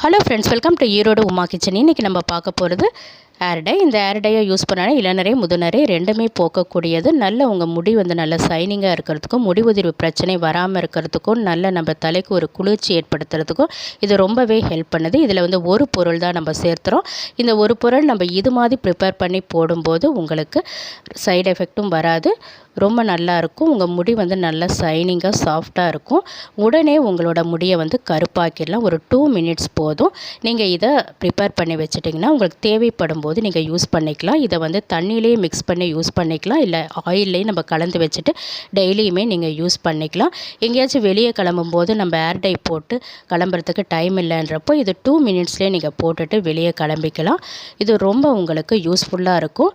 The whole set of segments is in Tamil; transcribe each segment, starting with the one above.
Hello friends welcome to Erode Uma kitchen இன்றைக்கி நம்ம பார்க்க போகிறது ஏர்டை இந்த ஏர்டையை யூஸ் பண்ணாலே இளநரை முதுநரை ரெண்டுமே போக்கக்கூடியது. நல்ல உங்கள் முடி வந்து நல்ல சைனிங்காக இருக்கிறதுக்கும் முடி உதிர்வு பிரச்சனை வராமல் இருக்கிறதுக்கும் நல்ல நம்ம தலைக்கு ஒரு குளிர்ச்சி ஏற்படுத்துறதுக்கும் இது ரொம்பவே ஹெல்ப் பண்ணுது. இதில் வந்து ஒரு பொருள் தான் நம்ம சேர்த்துறோம். இந்த ஒரு பொருள் நம்ம இது மாதிரி ப்ரிப்பேர் பண்ணி போடும்போது உங்களுக்கு சைடு எஃபெக்ட்டும் வராது. ரொம்ப நல்லா இருக்கும். உங்கள் முடி வந்து நல்லா சைனிங்காக சாஃப்டாக இருக்கும். உடனே உங்களோட முடியை வந்து கருப்பாக்கிடலாம். ஒரு டூ மினிட்ஸ் போதும். நீங்கள் இதை ப்ரிப்பேர் பண்ணி வச்சுட்டிங்கன்னா உங்களுக்கு தேவைப்படும் போது நீங்கள் யூஸ் பண்ணிக்கலாம். இதை வந்து தண்ணியிலேயே மிக்ஸ் பண்ணி யூஸ் பண்ணிக்கலாம். இல்லை ஆயில்லையும் நம்ம கலந்து வச்சுட்டு டெய்லியுமே நீங்கள் யூஸ் பண்ணிக்கலாம். எங்கேயாச்சும் வெளியே கிளம்பும்போது நம்ம ஏர் டை போட்டு கிளம்புறதுக்கு டைம் இல்லைன்றப்போ இது டூ மினிட்ஸ்லேயே நீங்கள் போட்டுட்டு வெளியே கிளம்பிக்கலாம். இது ரொம்ப உங்களுக்கு யூஸ்ஃபுல்லாக இருக்கும்.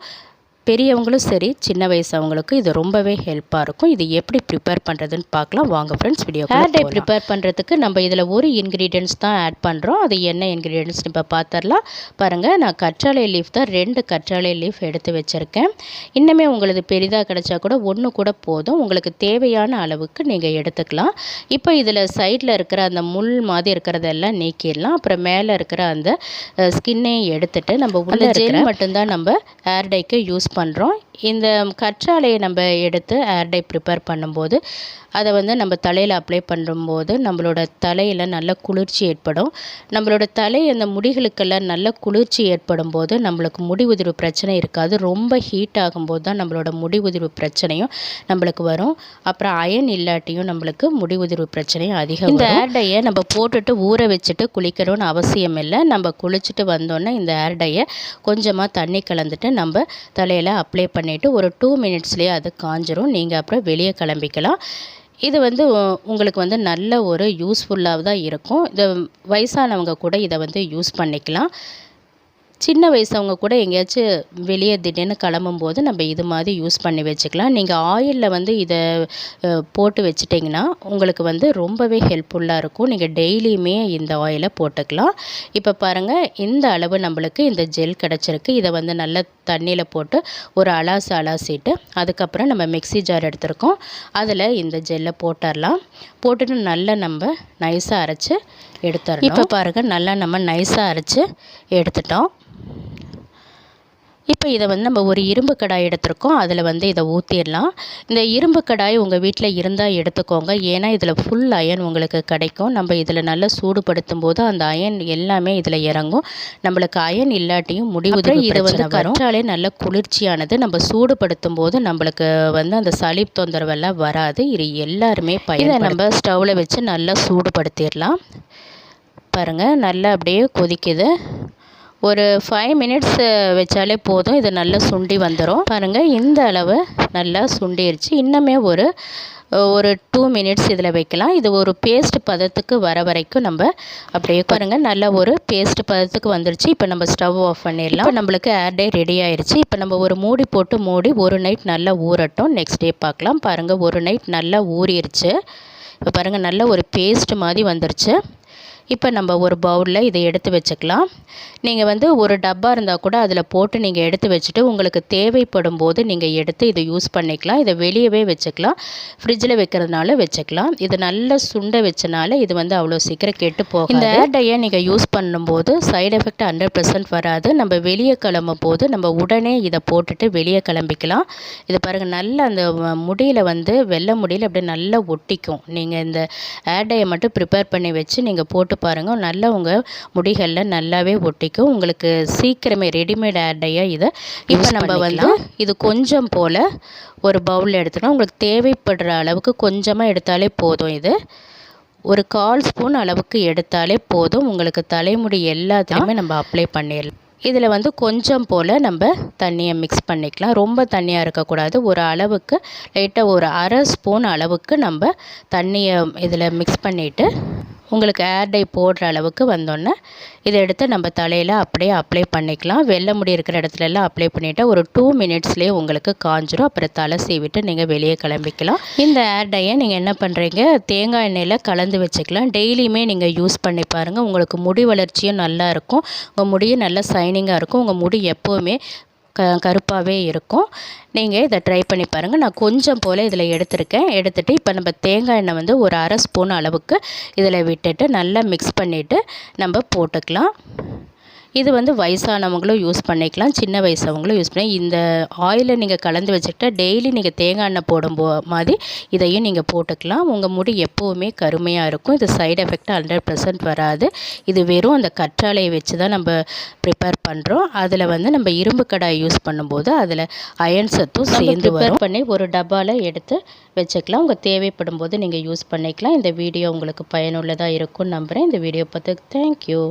பெரியவங்களும் சரி சின்ன வயசவங்களுக்கு இது ரொம்பவே ஹெல்ப்பாக இருக்கும். இது எப்படி ப்ரிப்பேர் பண்ணுறதுன்னு பார்க்கலாம். வாங்க friends video hair dye prepare பண்ணுறதுக்கு நம்ம இதில் ஒரு இன்க்ரீடியன்ஸ் தான் ஆட் பண்ணுறோம் அது என்ன இன்க்ரீடியன்ஸ் இப்போ பார்த்துடலாம் பாருங்கள் நான் கற்றாழை லீஃப் தான் ரெண்டு கற்றாழை லீஃப் எடுத்து வச்சுருக்கேன். இன்னுமே உங்களுக்கு பெரிதாக கிடச்சா கூட ஒன்று கூட போதும். உங்களுக்கு தேவையான அளவுக்கு நீங்கள் எடுத்துக்கலாம். இப்போ இதில் சைடில் இருக்கிற அந்த முள் மாதிரி இருக்கிறதெல்லாம் நீக்கிடலாம். அப்புறம் மேலே இருக்கிற அந்த ஸ்கின்னையும் எடுத்துட்டு நம்ம உள்ள ஜெல் மட்டும்தான் நம்ம ஹேர் டைக்கு யூஸ் பண்ணுறோம் இந்த கற்றாழையை நம்ம எடுத்து டை ப்ரிப்பேர் பண்ணும்போது அதை வந்து நம்ம தலையில் அப்ளை பண்ணும்போது நம்மளோட தலையில் நல்ல குளிர்ச்சி ஏற்படும். நம்மளோட தலை அந்த முடிகளுக்கெல்லாம் நல்ல குளிர்ச்சி ஏற்படும் போது நம்மளுக்கு முடி உதிர்வு பிரச்சனை இருக்காது. ரொம்ப ஹீட் ஆகும்போது தான் நம்மளோட முடி உதிர்வு பிரச்சனையும் நம்மளுக்கு வரும். அப்புறம் அயன் இல்லாட்டியும் நம்மளுக்கு முடி உதிர்வு பிரச்சனையும் அதிகம் இந்த டையை நம்ம போட்டுட்டு ஊற வச்சுட்டு குளிக்கணும்னு அவசியம் இல்லை. நம்ம குளிச்சுட்டு வந்தோன்னே இந்த டையை கொஞ்சமாக தண்ணி கலந்துட்டு நம்ம தலையில் அப்ளை பண்ணிவிட்டு ஒரு டூ மினிட்ஸ்லேயே அது காஞ்சிரும். நீங்கள் அப்புறம் வெளியே கிளம்பிக்கலாம். இது வந்து உங்களுக்கு வந்து நல்ல ஒரு யூஸ்ஃபுல்லாக தான் இருக்கும். இது வயசானவங்க கூட இதை வந்து யூஸ் பண்ணிக்கலாம். சின்ன வயசவங்க கூட எங்கேயாச்சும் வெளியே திடீர்னு கிளம்பும்போது நம்ம இது மாதிரி யூஸ் பண்ணி வச்சுக்கலாம். நீங்கள் ஆயிலில் வந்து இதை போட்டு வச்சிட்டிங்கன்னா உங்களுக்கு வந்து ரொம்பவே ஹெல்ப்ஃபுல்லாக இருக்கும். நீங்கள் டெய்லியுமே இந்த ஆயிலை போட்டுக்கலாம். இப்போ பாருங்கள் இந்த அளவு நம்மளுக்கு இந்த ஜெல் கிடச்சிருக்கு. இதை வந்து நல்லா தண்ணியில் போட்டு ஒரு அலாசு அலாசிட்டு அதுக்கப்புறம் நம்ம மிக்சி ஜார் எடுத்திருக்கோம். அதில் இந்த ஜெல்லை போட்டுடலாம். போட்டுட்டு நல்லா நம்ம நைஸாக அரைச்சி எடுத்துடணும். இப்போ பாருங்கள் நல்லா நம்ம நைஸாக அரைச்சி எடுத்துட்டோம். இப்போ இதை வந்து நம்ம ஒரு இரும்பு கடாய் எடுத்திருக்கோம். அதில் வந்து இதை ஊற்றிடலாம் இந்த இரும்பு கடாய் உங்கள் வீட்டில் இருந்தால் எடுத்துக்கோங்க. ஏன்னா இதில் ஃபுல் அயன் உங்களுக்கு கிடைக்கும். நம்ம இதில் நல்லா சூடுபடுத்தும் போது அந்த அயன் எல்லாமே இதில் இறங்கும். நம்மளுக்கு அயன் இல்லாட்டியும் முடிவு இது வந்து கற்றாலே நல்ல குளிர்ச்சியானது. நம்ம சூடுபடுத்தும் போது நம்மளுக்கு வந்து அந்த சளி தொந்தரவெல்லாம் வராது. இது எல்லாருமே இதை நம்ம ஸ்டவ்வில் வச்சு நல்லா சூடுபடுத்திடலாம். பாருங்கள் நல்லா அப்படியே கொதிக்குது. ஒரு ஃபைவ் மினிட்ஸ் வச்சாலே போதும். இது நல்லா சுண்டி வந்துடும் பாருங்கள் இந்த அளவு நல்லா சுண்டிருச்சு. இன்னுமே ஒரு ஒரு டூ மினிட்ஸ் இதில் வைக்கலாம். இது ஒரு பேஸ்ட் பதத்துக்கு வர வரைக்கும் நம்ம அப்படியே பாருங்கள் நல்ல ஒரு பேஸ்ட் பதத்துக்கு வந்துருச்சு. இப்போ நம்ம ஸ்டவ் ஆஃப் பண்ணிடலாம். நம்மளுக்கு ஏர் டே ரெடி ஆயிடுச்சு இப்போ நம்ம ஒரு மூடி போட்டு மூடி ஒரு நைட் நல்லா ஊறட்டும். நெக்ஸ்ட் டே பார்க்கலாம். பாருங்கள் ஒரு நைட் நல்லா ஊறிடுச்சு இப்போ பாருங்கள் நல்ல ஒரு பேஸ்ட் மாதிரி வந்துருச்சு. இப்போ நம்ம ஒரு பவுலில் இதை எடுத்து வச்சுக்கலாம். நீங்கள் வந்து ஒரு டப்பா இருந்தால் கூட அதில் போட்டு நீங்கள் எடுத்து வச்சுட்டு உங்களுக்கு தேவைப்படும் போது நீங்கள் எடுத்து இதை யூஸ் பண்ணிக்கலாம். இதை வெளியவே வச்சுக்கலாம். ஃப்ரிட்ஜில் வைக்கிறதுனால வச்சுக்கலாம். இது நல்ல சுண்டை வச்சனால இது வந்து அவ்வளோ சீக்கிரம் கெட்டு போகும் இந்த ஏர்டையை நீங்கள் யூஸ் பண்ணும்போது சைடு எஃபெக்ட் ஹண்ட்ரட் பர்சன்ட் வராது. நம்ம வெளியே கிளம்பும் போது நம்ம உடனே இதை போட்டுட்டு வெளியே கிளம்பிக்கலாம். இது பாருங்கள் நல்ல அந்த முடியில் வந்து வெள்ளை முடியில் அப்படியே நல்லா ஒட்டிக்கும். நீங்கள் இந்த ஏர்டையை மட்டும் ப்ரிப்பேர் பண்ணி வச்சு நீங்கள் போட்டு போட்டு பாருங்கள் நல்லா உங்கள் முடிகளில் நல்லாவே ஒட்டிக்கும். உங்களுக்கு சீக்கிரமே ரெடிமேட் ஆடையாக இதை இப்போ நம்ம வந்து இது கொஞ்சம் போல் ஒரு பவுலில் எடுத்துக்கணும் உங்களுக்கு தேவைப்படுற அளவுக்கு கொஞ்சமாக எடுத்தாலே போதும் இது. ஒரு கால் ஸ்பூன் அளவுக்கு எடுத்தாலே போதும். உங்களுக்கு தலைமுடி எல்லாத்தையுமே நம்ம அப்ளை பண்ணிடலாம். இதில் வந்து கொஞ்சம் போல் நம்ம தண்ணியை மிக்ஸ் பண்ணிக்கலாம். ரொம்ப தண்ணியாக இருக்கக்கூடாது. ஒரு அளவுக்கு லைட்டாக ஒரு அரை ஸ்பூன் அளவுக்கு நம்ம தண்ணியை இதில் மிக்ஸ் பண்ணிவிட்டு உங்களுக்கு ஏர் டை போடுற அளவுக்கு வந்தோடனே இதை எடுத்து நம்ம தலையில் அப்படியே அப்ளை பண்ணிக்கலாம். வெள்ளை முடி இருக்கிற இடத்துலலாம் அப்ளை பண்ணிவிட்டு ஒரு டூ மினிட்ஸ்லேயே உங்களுக்கு காஞ்சிரும். அப்புறம் தலை சீவிட்டு நீங்கள் வெளியே கிளம்பிக்கலாம். இந்த ஏர் டையை நீங்கள் என்ன பண்ணுறீங்க தேங்காய் எண்ணெயில் கலந்து வச்சுக்கலாம். டெய்லியுமே நீங்கள் யூஸ் பண்ணி பாருங்கள் உங்களுக்கு முடி வளர்ச்சியும் நல்லா இருக்கும். உங்கள் முடியும் நல்லா சைனிங்காக இருக்கும். உங்கள் முடி எப்போவுமே க கருப்பாகவே இருக்கும். நீங்கள் இதை ட்ரை பண்ணி பாருங்கள் நான் கொஞ்சம் போல் இதில் எடுத்திருக்கேன். எடுத்துகிட்டு இப்போ நம்ம தேங்காய் எண்ணெய் வந்து ஒரு அரை ஸ்பூன் அளவுக்கு இதில் விட்டுட்டு நல்லா மிக்ஸ் பண்ணிவிட்டு நம்ம போட்டுக்கலாம். இது வந்து வயசானவங்களும் யூஸ் பண்ணிக்கலாம் சின்ன வயசவங்களும் யூஸ் பண்ணி இந்த ஆயிலை நீங்கள் கலந்து வச்சுக்கிட்டா டெய்லி நீங்கள் தேங்காய் எண்ணெய் போடும் போ மாதிரி இதையும் நீங்கள் போட்டுக்கலாம். உங்கள் முடி எப்போவுமே கருமையாக இருக்கும். இது சைடு எஃபெக்ட் ஹண்ட்ரட் பர்சன்ட் வராது. இது வெறும் அந்த கற்றாழையை வச்சு தான் நம்ம ப்ரிப்பேர் பண்ணுறோம் அதில் வந்து நம்ம இரும்பு கடாய் யூஸ் பண்ணும்போது அதில் அயன் சத்தும் சேர்ந்து வரும். பண்ணி ஒரு டப்பாவில் எடுத்து வச்சுக்கலாம். உங்கள் தேவைப்படும் போது நீங்கள் யூஸ் பண்ணிக்கலாம். இந்த வீடியோ உங்களுக்கு பயனுள்ளதாக இருக்கும்னு நம்புகிறேன் இந்த வீடியோ பார்த்து தேங்க்யூ